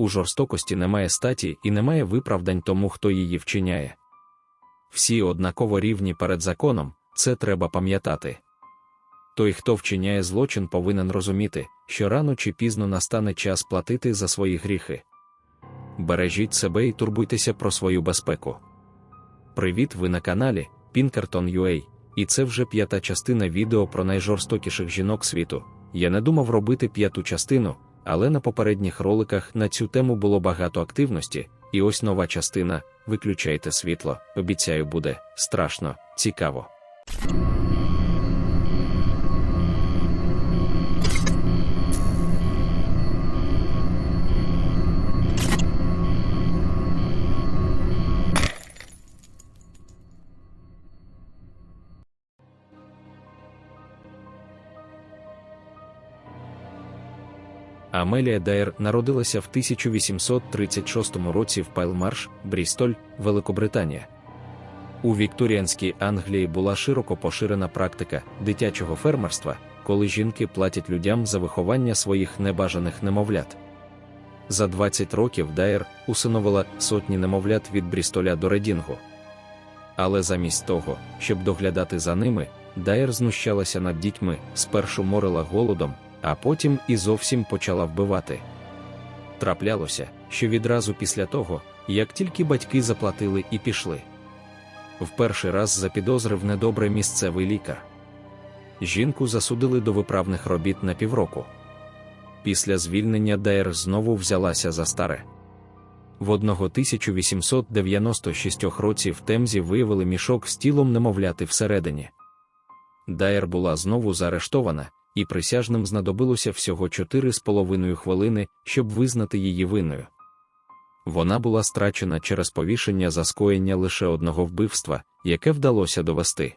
У жорстокості немає статі і немає виправдань тому, хто її вчиняє. Всі однаково рівні перед законом, це треба пам'ятати. Той, хто вчиняє злочин, повинен розуміти, що рано чи пізно настане час платити за свої гріхи. Бережіть себе і турбуйтеся про свою безпеку. Привіт, ви на каналі Pinkerton.ua, і це вже п'ята частина відео про найжорстокіших жінок світу. Я не думав робити п'яту частину, але на попередніх роликах на цю тему було багато активності, і ось нова частина. Виключайте світло, обіцяю, буде страшно, цікаво. Амелія Дайер народилася в 1836 році в Пайлмарш, Брістоль, Великобританія. У Вікторіанській Англії була широко поширена практика дитячого фермерства, коли жінки платять людям за виховання своїх небажаних немовлят. За 20 років Дайер усиновила сотні немовлят від Брістоля до Редінгу. Але замість того, щоб доглядати за ними, Дайер знущалася над дітьми, спершу морила голодом а потім і зовсім почала вбивати. Траплялося, що відразу після того, як тільки батьки заплатили і пішли. В перший раз запідозрив недобре місцевий лікар. Жінку засудили до виправних робіт на півроку. Після звільнення Дайер знову взялася за старе. В 1896 році в Темзі виявили мішок з тілом немовляти всередині. Дайер була знову заарештована, і присяжним знадобилося всього чотири з половиною хвилини, щоб визнати її винною. Вона була страчена через повішення за скоєння лише одного вбивства, яке вдалося довести.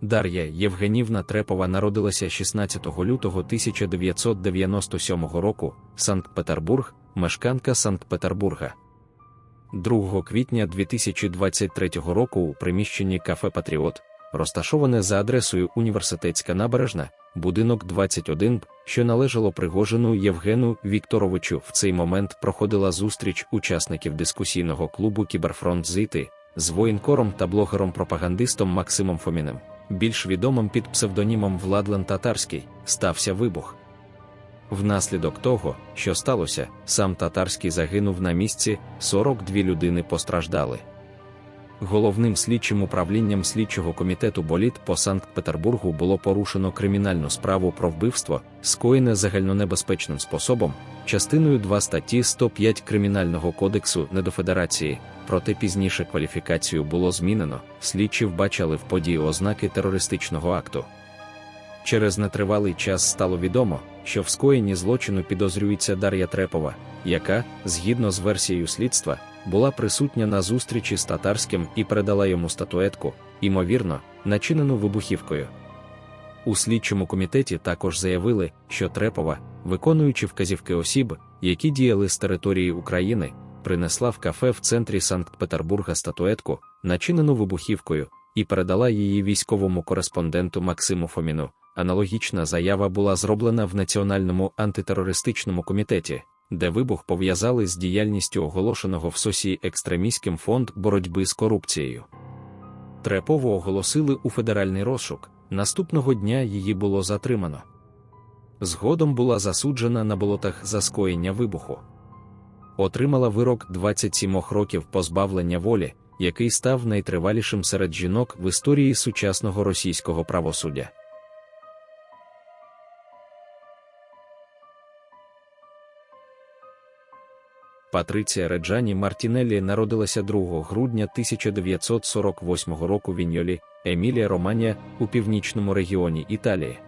Дар'я Євгенівна Трепова народилася 16 лютого 1997 року, Санкт-Петербург, мешканка Санкт-Петербурга. 2 квітня 2023 року у приміщенні кафе Патріот, розташоване за адресою Університетська набережна, будинок 21, що належало Пригожину Євгену Вікторовичу. В цей момент проходила зустріч учасників дискусійного клубу Кіберфронт Зити з воєнкором та блогером-пропагандистом Максимом Фоміним, більш відомим під псевдонімом Владлен Татарський, стався вибух. Внаслідок того, що сталося, сам татарський загинув на місці, 42 людини постраждали. Головним слідчим управлінням слідчого комітету боліт по Санкт-Петербургу було порушено кримінальну справу про вбивство, скоєне загальнонебезпечним способом, частиною 2 статті 105 Кримінального кодексу недофедерації, проте пізніше кваліфікацію було змінено, слідчі вбачали в події ознаки терористичного акту. Через нетривалий час стало відомо, що в скоєнні злочину підозрюється Дар'я Трепова, яка, згідно з версією слідства, була присутня на зустрічі з татарським і передала йому статуетку, ймовірно, начинену вибухівкою. У слідчому комітеті також заявили, що Трепова, виконуючи вказівки осіб, які діяли з території України, принесла в кафе в центрі Санкт-Петербурга статуетку, начинену вибухівкою, і передала її військовому кореспонденту Максиму Фоміну. Аналогічна заява була зроблена в Національному антитерористичному комітеті, де вибух пов'язали з діяльністю оголошеного в СОСі екстремістським фонд боротьби з корупцією. Трепову оголосили у федеральний розшук. Наступного дня її було затримано. Згодом була засуджена на болотах за скоєння вибуху. Отримала вирок 27 років позбавлення волі, який став найтривалішим серед жінок в історії сучасного російського правосуддя. Патриція Реджані Мартінеллі народилася 2 грудня 1948 року в Іньолі, Емілія Романія у північному регіоні Італії.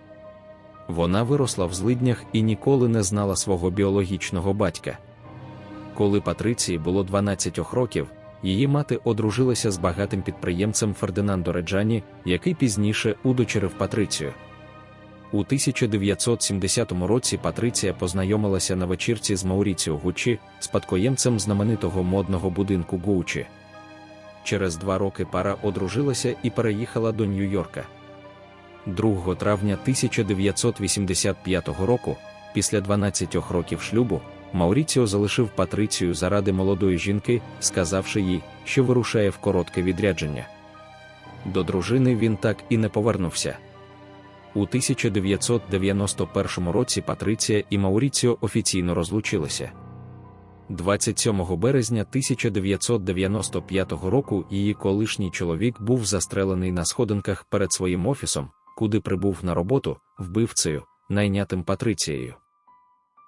Вона виросла в злиднях і ніколи не знала свого біологічного батька. Коли Патриції було 12 років, її мати одружилася з багатим підприємцем Фердинандо Реджані, який пізніше удочерив Патрицію. У 1970 році Патриція познайомилася на вечірці з Мауріціо Гуччі, спадкоємцем знаменитого модного будинку Гуччі. Через два роки пара одружилася і переїхала до Нью-Йорка. 2 травня 1985 року, після 12 років шлюбу, Мауріціо залишив Патрицію заради молодої жінки, сказавши їй, що вирушає в коротке відрядження. До дружини він так і не повернувся. У 1991 році Патриція і Мауріціо офіційно розлучилися. 27 березня 1995 року її колишній чоловік був застрелений на сходинках перед своїм офісом, куди прибув на роботу вбивцею, найнятим Патрицією.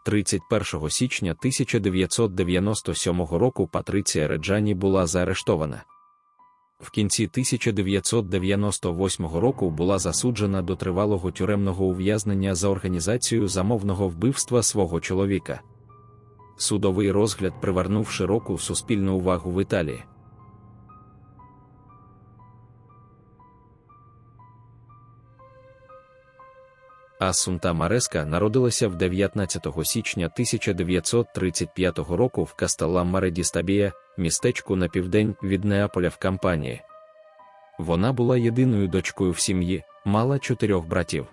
31 січня 1997 року Патриція Реджані була заарештована. В кінці 1998 року була засуджена до тривалого тюремного ув'язнення за організацію замовного вбивства свого чоловіка. Судовий розгляд привернув широку суспільну увагу в Італії. Асунта Мареска народилася в 19 січня 1935 року в Кастелла Маредістабія, містечку на південь від Неаполя в Кампанії. Вона була єдиною дочкою в сім'ї, мала чотирьох братів.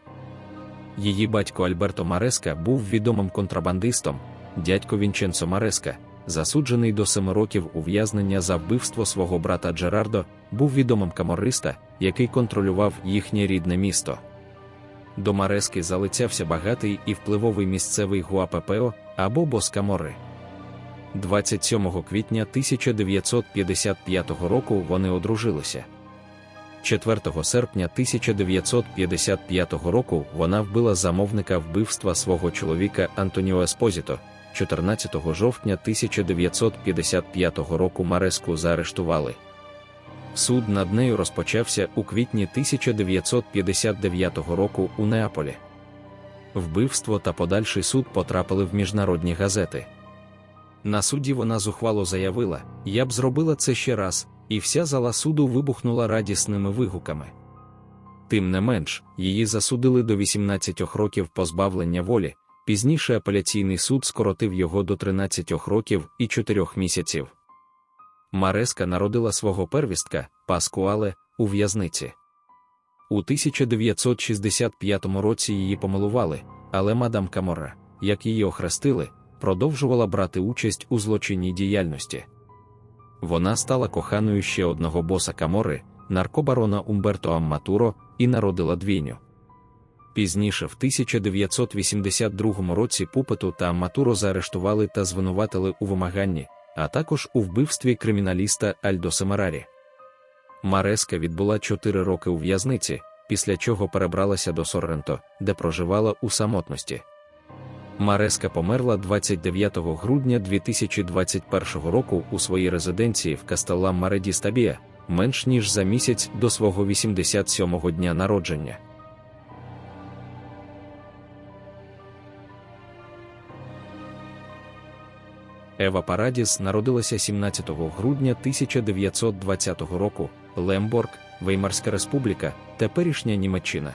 Її батько Альберто Мареска був відомим контрабандистом, дядько Вінченцо Мареска, засуджений до семи років ув'язнення за вбивство свого брата Джерардо, був відомим камориста, який контролював їхнє рідне місто. До Марески залицявся багатий і впливовий місцевий Гуапепео або Боскамори. 27 квітня 1955 року вони одружилися. 4 серпня 1955 року вона вбила замовника вбивства свого чоловіка Антоніо Еспозіто. 14 жовтня 1955 року Мареску заарештували. Суд над нею розпочався у квітні 1959 року у Неаполі. Вбивство та подальший суд потрапили в міжнародні газети. На суді вона зухвало заявила: Я б зробила це ще раз, і вся зала суду вибухнула радісними вигуками. Тим не менш, її засудили до 18 років позбавлення волі. Пізніше апеляційний суд скоротив його до 13 років і 4 місяців. Мареска народила свого первістка, Паскуале, у в'язниці. У 1965 році її помилували, але мадам Камора, як її охрестили, продовжувала брати участь у злочинній діяльності. Вона стала коханою ще одного боса Камори, наркобарона Умберто Амматуро, і народила двійню. Пізніше, в 1982 році Пупету та Амматуро заарештували та звинуватили у вимаганні, а також у вбивстві криміналіста Альдо Семерарі. Мареска відбула 4 роки у в'язниці, після чого перебралася до Сорренто, де проживала у самотності. Мареска померла 29 грудня 2021 року у своїй резиденції в Кастеллам Мареді Стабія, менш ніж за місяць до свого 87-го дня народження. Ева Парадіс народилася 17 грудня 1920 року, Лемборг, Веймарська республіка, теперішня Німеччина.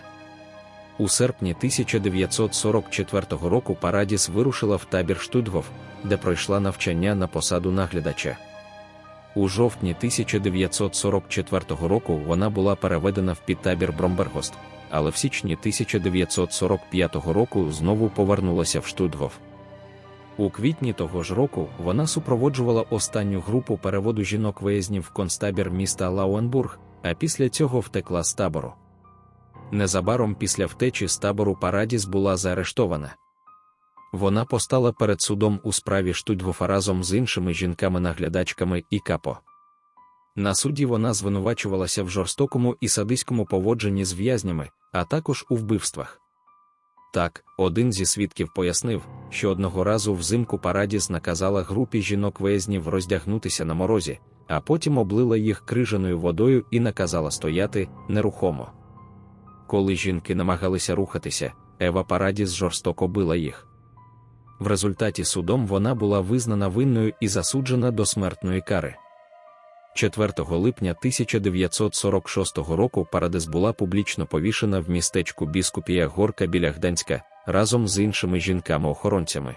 У серпні 1944 року Парадіс вирушила в табір Штутгоф, де пройшла навчання на посаду наглядача. У жовтні 1944 року вона була переведена в підтабір Бромбергост, але в січні 1945 року знову повернулася в Штутгоф. У квітні того ж року вона супроводжувала останню групу переводу жінок виїзнів в концтабір міста Лауенбург, а після цього втекла з табору. Незабаром після втечі з табору Парадіс була заарештована. Вона постала перед судом у справі Штудьгофа разом з іншими жінками-наглядачками і капо. На суді вона звинувачувалася в жорстокому і садиському поводженні з в'язнями, а також у вбивствах. Так, один зі свідків пояснив, що одного разу взимку Парадіс наказала групі жінок везнів роздягнутися на морозі, а потім облила їх крижаною водою і наказала стояти нерухомо. Коли жінки намагалися рухатися, Ева Парадіс жорстоко била їх. В результаті судом вона була визнана винною і засуджена до смертної кари. 4 липня 1946 року Парадис була публічно повішена в містечку Біскупія Горка біля Гданська разом з іншими жінками-охоронцями.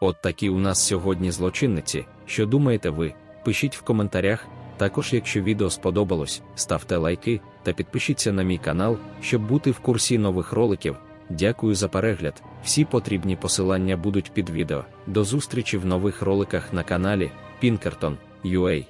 От такі у нас сьогодні злочинниці. Що думаєте ви? Пишіть в коментарях, Також, якщо відео сподобалось, ставте лайки та підпишіться на мій канал, щоб бути в курсі нових роликів. Дякую за перегляд. Всі потрібні посилання будуть під відео. До зустрічі в нових роликах на каналі Pinkerton UA.